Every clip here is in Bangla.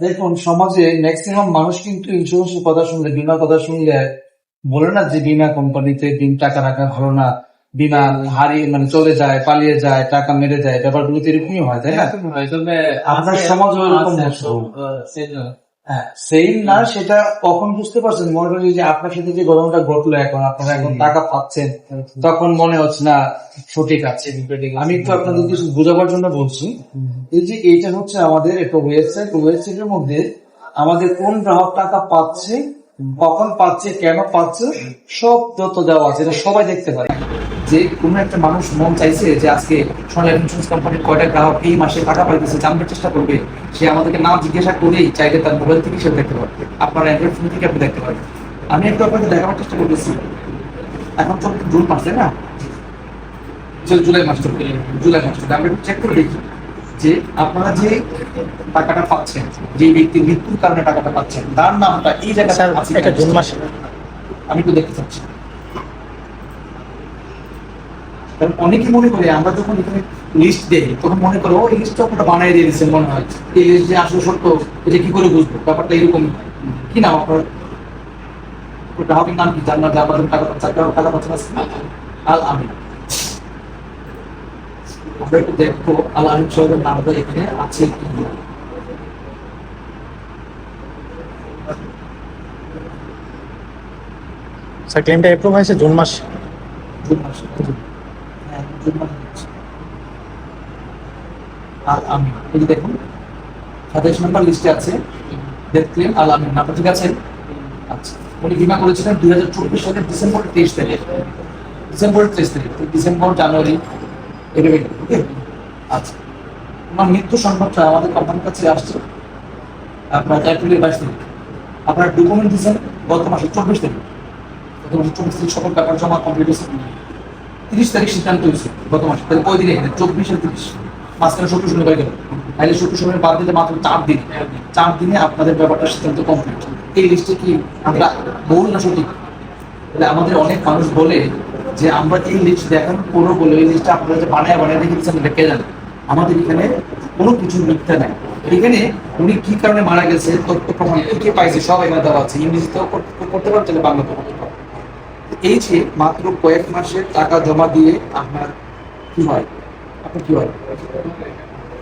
দেখুন সমাজে ম্যাক্সিমাম মানুষ কিন্তু ইন্স্যুরেন্সের কথা শুনলে বিমা কথা শুনলে বলে না যে বিমা কোম্পানিতে দিন টাকা রাখা ভালো না বিমা হারিয়ে মানে চলে যায় পালিয়ে যায় টাকা মেরে যায় ব্যাপারগুলো তো এরকমই হয় তাই না? আপনার সমাজ ওরকম সেম না সেটা কখন বুঝতে পারছেন? মনে করেন যে আপনার সাথে যে ঘটনাটা ঘটলো এখন আপনারা এখন টাকা পাচ্ছেন তখন মনে হচ্ছে না সঠিক আছে। আমি একটু আপনাদের কিছু বোঝাবার জন্য বলছি। এই যে এইটা হচ্ছে আমাদের একটা ওয়েবসাইট ওয়েবসাইটের মধ্যে আমাদের কোন গ্রাহক টাকা পাচ্ছে কখন পাচ্ছে কেন পাচ্ছে সব তথ্য দেওয়া আছে। এটা সবাই দেখতে পারে। যে কোনো একটা মানুষ মন চাইছে যে আজকে সোনালী ইন্স্যুরেন্স কোম্পানির কয়টা গ্রাহক এই মাসে টাকা পাইতেছে জানবার চেষ্টা করবে। সে আমাদেরকে না জিজ্ঞাসা করেই চাইলে তার মোবাইল থেকে সে দেখতে পারবে। আপনার অ্যান্ড্রয়েড ফোন থেকে আপনি দেখতে পারবেন। আমি একটু আপনাকে দেখাবার চেষ্টা করতেছি। এখন তো জুন মাসে না? জুলাই মাস চলবে। জুলাই মাস চলবে। আমরা চেক করে দেখি যে আপনারা যে টাকাটা পাচ্ছেন যে ব্যক্তির মৃত্যুর কারণে টাকাটা পাচ্ছেন তার নামটা এই জায়গাটা আছে জুন মাসে। আমি একটু দেখতে চাচ্ছি। কারণ অনেকে মনে করে আমরা যখন এখানে লিস্ট দেই তখন মনে করো এই লিস্ট আপনারা বানিয়ে দিয়ে দিচ্ছেন মনে হয়। এই লিস্ট যে আসলে সত্য এটা কি করে বুঝব? ব্যাপারটা এরকম কি নাম আপনার? গ্রাহকের নাম কি? আপনাদের টাকা পাচ্ছেন টাকা পাচ্ছেন আছে? আল আমিন। আমরা একটু দেখব আল আমিন সাহেবের নামটা এখানে আছে কি না। স্যার ক্লেমটা অ্যাপ্রুভ হয়েছে জুন মাস? জুন মাসে। সাতাইশ লিস্টে আছে ডেথ ঠিক আছে আচ্ছা উনি চব্বিশ তেইশ তেইশ ডিসেম্বর, জানুয়ারি ওকে? আচ্ছা ওনার মৃত্যু সংবাদটা আমাদের কোম্পানির কাছে আসছে। আপনার এপ্রিলের বাইশ তারিখ আপনার ডকুমেন্ট দিয়েছেন গত মাসে চব্বিশ তারিখ। গত মাসে চব্বিশ তারিখ সকল ব্যাপার জমা কমপ্লিট হয়েছে। তিরিশ তারিখ সিদ্ধান্ত হয়েছে গত মাসে। তাহলে কয় দিন চব্বিশ আর তিরিশ। মাঝখানে সত্তর শনিবার গেল তাহলে সত্তর শনিবার বাদ দিলে মাত্র চার দিন। চার দিনে আপনাদের ব্যাপারটা সিদ্ধান্ত কমপ্লিট এই লিস্টে কি আমরা বহুল না সঠিক? তাহলে আমাদের অনেক মানুষ বলে যে আমরা এই লিস্ট দেখান কোনো বলে এই লিস্টটা আপনারা যে বানায় বানায় রেখে দিচ্ছেন লেখে যান আমাদের এখানে কোনো কিছু মিথ্যা নাই। এখানে উনি কি কারণে মারা গেছে, তথ্য প্রমাণ কি পাইছে, সব এখানে দেওয়া আছে। ইংরেজিতেও করতে তাহলে বাংলাতেও করতে এই যে মাত্র কয়েক মাসের টাকা জমা দিয়ে আপনার কি হয়? আপনার কি হয়?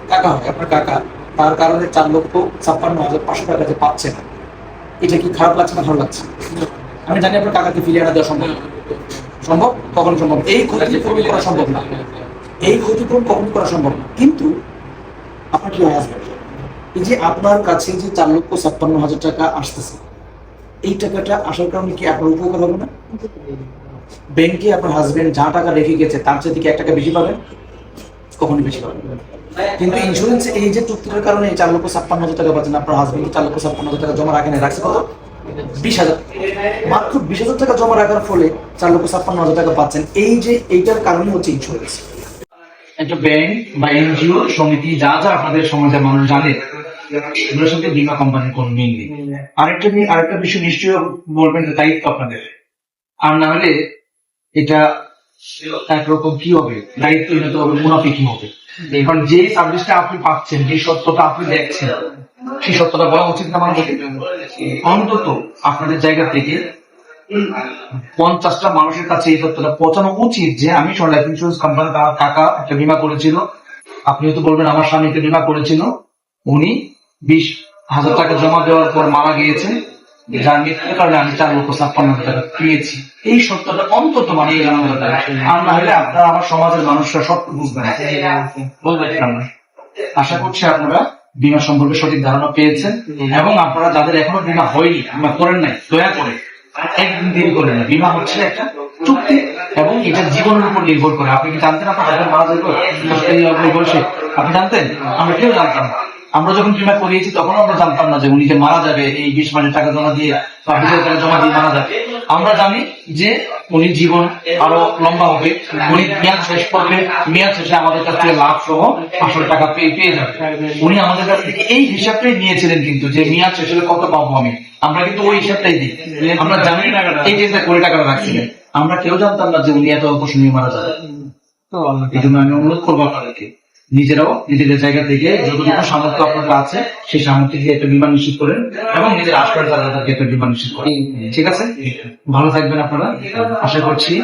টাকা হয়, আপনার টাকা। তার কারণে চার লক্ষ ছাপ্পান্ন হাজার পাঁচশো টাকা যে পাচ্ছেন এটা কি খারাপ লাগছে না ভালো লাগছে? আমি জানি আপনার টাকাকে ফিরিয়ে আনা দেওয়া সম্ভব সম্ভব? কখন সম্ভব এই ক্ষতিপূরণ করা সম্ভব না। এই ক্ষতিপূরণ কখন করা সম্ভব না। কিন্তু আপনার কি হয় আসবে এই যে আপনার কাছে যে চার লক্ষ ছাপ্পান্ন হাজার টাকা আসতেছে এই টাকাটা আসার কারণে কি আপনার উপকার হবে না? ব্যাংকে আপনার হাজবেন্ড যা টাকা রেখে গেছে, তার চেয়ে কি এক টাকা বেশি পাবেন? কখনই বেশি পাবেন কিন্তু ইন্স্যুরেন্স এই যে চুক্তির কারণে চার লক্ষ ছাপ্পান্ন হাজার টাকা পাচ্ছেন আপনার হাজবেন্ড চার লক্ষ ছাপ্পান্ন হাজার টাকা জমা রাখেন রাখছে কত? বিশ হাজার। মাত্র বিশ হাজার টাকা জমা রাখার ফলে চার লক্ষ ছাপ্পান্ন হাজার টাকা পাচ্ছেন। এই যে এইটার কারণে হচ্ছে ইন্স্যুরেন্স একটা ব্যাংক বা এনজিও সমিতি, যা যা আপনাদের সমাজের মানুষ জানে এগুলোর সাথে বীমা কোম্পানির কোন মিল নেই। আরেকটা আরেকটা বিষয় নিশ্চয়ই বলবেন দায়িত্ব আপনাদের। আর না হলে এটা একরকম কি হবে? দায়িত্বহীনতা হবে মুনাফি কি হবে? কারণ যে সার্ভিসটা আপনি পাচ্ছেন যে সত্যটা আপনি দেখছেন সেই সত্যটা বলা উচিত না মানুষকে অন্তত আপনাদের জায়গা থেকে পঞ্চাশটা মানুষের কাছে এই তথ্যটা পৌঁছানো উচিত যে আমি লাইফ ইন্স্যুরেন্স কোম্পানি তার টাকা একটা বীমা করেছিল। আপনি হয়তো বলবেন আমার স্বামী একটা বীমা করেছিল। উনি বিশ হাজার টাকা জমা দেওয়ার পর মারা গিয়েছেন যার মৃত্যুর কারণে আমি চার লক্ষ ছাপ্পান্ন হাজার টাকা পেয়েছি। এই সত্যটা অন্তত মানুষকে জানানো দরকার আর না হলে আপনারা আমার সমাজের মানুষরা সত্য বুঝবেন। না। বলবেন না আশা করছি আপনারা বীমা সম্পর্কে সঠিক ধারণা পেয়েছেন এবং আপনারা যাদের এখনও বীমা হয়নি বীমা করেন নাই দয়া করে একদিন দেরি করেন না। বীমা হচ্ছে একটা চুক্তি এবং এটা জীবনের উপর নির্ভর করে। আপনি কি জানতেন আপনার হাজার মারা যাবে এই বয়সে আপনি জানতেন? আমরা কেউ জানতাম না। আমরা যখন বীমা করিয়েছি তখন আমরা জানতাম না যে উনি যে মারা যাবে এই বিশ মাসের টাকা জমা দিয়ে বা বিশ টাকা জমা দিয়ে মারা যাবে। আমরা জানি যে উনি জীবন আরও লম্বা হবে উনি মেয়াদ শেষ করবে মেয়াদ শেষে আমাদের কাছ থেকে লাভ সহ আসল টাকা পেয়ে পেয়ে যাবে। উনি আমাদের কাছ থেকে এই হিসাবটাই নিয়েছিলেন কিন্তু যে মেয়াদ শেষ হলে কত পাবো আমি। আমরা কিন্তু ওই হিসাবটাই দিই। আমরা জানি এই যে কোটি টাকাটা রাখছিলেন। আমরা কেউ জানতাম না যে উনি এত অল্প সময়ে মারা যাবে এই জন্য আমি অনুরোধ করব আপনাদেরকে। নিজেরাও নিজেদের জায়গা থেকে যতটুকু সামর্থ্য আপনাদের আছে সেই সামর্থ্য দিয়ে একটা বিমান নিশ্চিত করেন এবং নিজের আশপাশ তাদেরকে একটা বিমান নিশ্চিত করেন। ঠিক আছে? ভালো থাকবেন আপনারা। আশা করছি।